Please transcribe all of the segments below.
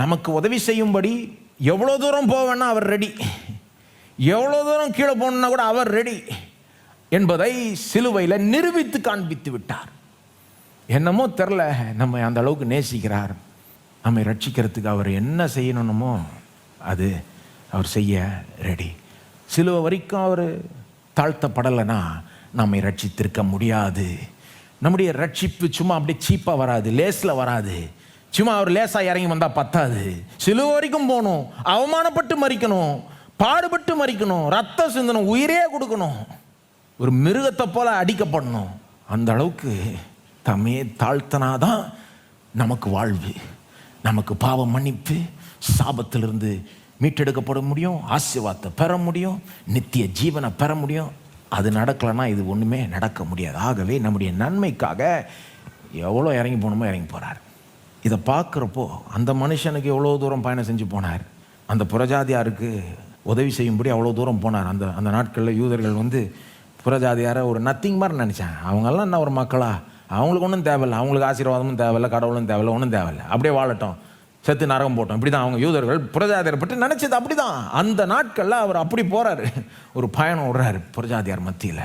நமக்கு உதவி செய்யும்படி எவ்வளோ தூரம் போவேன்னா அவர் ரெடி எவ்வளோ தூரம் கீழே போகணுன்னா கூட அவர் ரெடி என்பதை சிலுவையில் நிரூபித்து காண்பித்து விட்டார். என்னமோ தெரில நம்ம அந்த அளவுக்கு நேசிக்கிறார். நம்மை ரட்சிக்கிறதுக்கு அவர் என்ன செய்யணுமோ அது அவர் செய்ய ரெடி சிலுவை வரைக்கும் அவர் தாழ்த்தப்படலைன்னா நம்மை ரட்சித்திருக்க முடியாது. நம்முடைய ரட்சிப்பு சும்மா அப்படியே சீப்பாக வராது லேஸில் வராது. சும்மா அவர் லேசாக இறங்கி வந்தால் பத்தாது. சிலு வரைக்கும் போகணும். அவமானப்பட்டு மறிக்கணும். பாடுபட்டு மறிக்கணும். ரத்தம் சிந்தணும் உயிரே கொடுக்கணும். ஒரு மிருகத்தை போல அடிக்கப்படணும். அந்த அளவுக்கு தம்மையே தாழ்த்தனாதான் நமக்கு வாழ்வு. நமக்கு பாவ மன்னிப்பு சாபத்திலிருந்து மீட்டெடுக்கப்பட முடியும் ஆசீர்வாதத்தை பெற முடியும் நித்திய ஜீவனை பெற முடியும். அது நடக்கலைன்னா இது ஒன்றுமே நடக்க முடியாது. ஆகவே நம்முடைய நன்மைக்காக எவ்வளோ இறங்கி போகணுமோ இறங்கி போகிறார் இதை பார்க்குறப்போ அந்த மனுஷனுக்கு எவ்வளோ தூரம் பயணம் செஞ்சு போனார்? அந்த புறஜாதியாருக்கு உதவி செய்யும்படி அவ்வளோ தூரம் போனார். அந்த அந்த நாட்களில் யூதர்கள் வந்து புறஜாதியாரை ஒரு நத்திங் மாதிரி நினச்சேன் அவங்கெல்லாம் என்ன ஒரு மக்களா? அவங்களுக்கு ஒன்றும் தேவையில்ல. அவங்களுக்கு ஆசீர்வாதமும் தேவையில்ல கடவுளும் தேவையில்லை ஒன்றும் தேவையில்லை. அப்படியே வாழட்டும். செத்து நரகம் போட்டோம். இப்படி தான் அவங்க யூதர்கள் புரஜாதியார் பற்றி நினச்சது அப்படி தான் அந்த நாட்களில் அவர் அப்படி போகிறாரு ஒரு பயணம் விடுறாரு புறஜாதியார் மத்தியில்.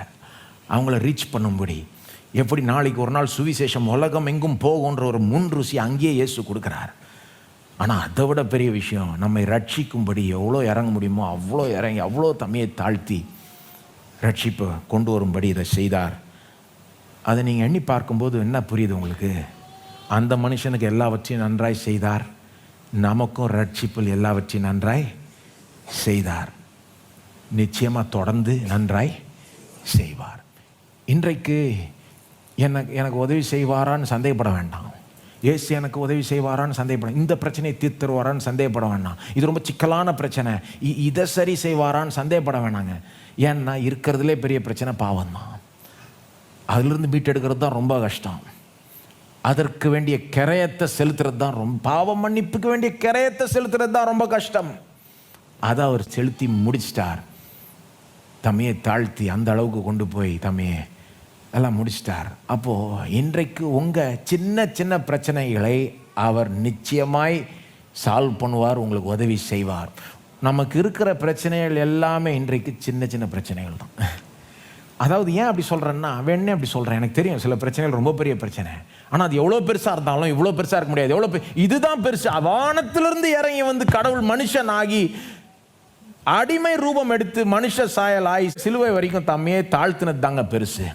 அவங்கள ரீச் பண்ணும்படி. எப்படி நாளைக்கு ஒரு நாள் சுவிசேஷம் உலகம் எங்கும் போகுன்ற ஒரு முன் ருசி அங்கேயே இயேசு கொடுக்குறார். ஆனால் அதை விட பெரிய விஷயம் நம்மை ரட்சிக்கும்படி எவ்வளோ இறங்க முடியுமோ அவ்வளோ இறங்கி அவ்வளோ தம்மையை தாழ்த்தி ரட்சிப்பை கொண்டு வரும்படி இதை செய்தார். அதை நீங்கள் எண்ணி பார்க்கும்போது என்ன புரியுது உங்களுக்கு? அந்த மனுஷனுக்கு எல்லாவற்றையும் நன்றாய் செய்தார். நமக்கும் ரட்சிப்பில் எல்லாவற்றையும் நன்றாய் செய்தார். நிச்சயமாக தொடர்ந்து நன்றாய் செய்வார். இன்றைக்கு எனக்கு எனக்கு உதவி செய்வாரான்னு சந்தேகப்பட வேண்டாம். ஏசு எனக்கு உதவி செய்வாரான்னு சந்தேகப்படும் இந்த பிரச்சனையை தீர்த்துருவாரான்னு சந்தேகப்பட வேண்டாம். இது ரொம்ப சிக்கலான பிரச்சனை. இ- இதை சரி செய்வாரான்னு சந்தேகப்பட வேணாங்க. ஏன்னா இருக்கிறதுலே பெரிய பிரச்சனை பாவம் தான் அதிலிருந்து மீட்டெடுக்கிறது தான் ரொம்ப கஷ்டம். அதற்கு வேண்டிய கிரயத்தை செலுத்துறது தான் ரொம்ப பாவ மன்னிப்புக்கு வேண்டிய கிரயத்தை செலுத்துறது தான் ரொம்ப கஷ்டம். அதை அவர் செலுத்தி முடிச்சிட்டார். தம்மையை தாழ்த்தி அந்த அளவுக்கு கொண்டு போய் தம்மையை எல்லாம் முடிச்சிட்டார். அப்போது இன்றைக்கு உங்கள் சின்ன சின்ன பிரச்சனைகளை அவர் நிச்சயமாய் சால்வ் பண்ணுவார் உங்களுக்கு உதவி செய்வார். நமக்கு இருக்கிற பிரச்சனைகள் எல்லாமே இன்றைக்கு சின்ன சின்ன பிரச்சனைகள் தான். அதாவது ஏன் அப்படி சொல்கிறேன்னா வேணே அப்படி சொல்கிறேன் எனக்கு தெரியும் சில பிரச்சனைகள் ரொம்ப பெரிய பிரச்சனை. ஆனால் அது எவ்வளோ பெருசாக இருந்தாலும் இவ்வளோ பெருசாக இருக்க முடியாது. எவ்வளோ இதுதான் பெருசு. வானத்திலிருந்து இறங்கி வந்து கடவுள் மனுஷன் ஆகி அடிமை ரூபம் எடுத்து மனுஷ சாயலாய் சிலுவை வரைக்கும் தம்மையே தாழ்த்தினது தாங்க பெருசு.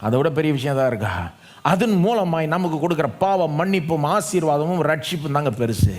அதை விட பெரிய விஷயம் தான் இருக்கா? அதன் மூலமாய் நமக்கு கொடுக்குற பாவம் மன்னிப்பும் ஆசீர்வாதமும் ரட்சிப்பும் தாங்க பெருசு.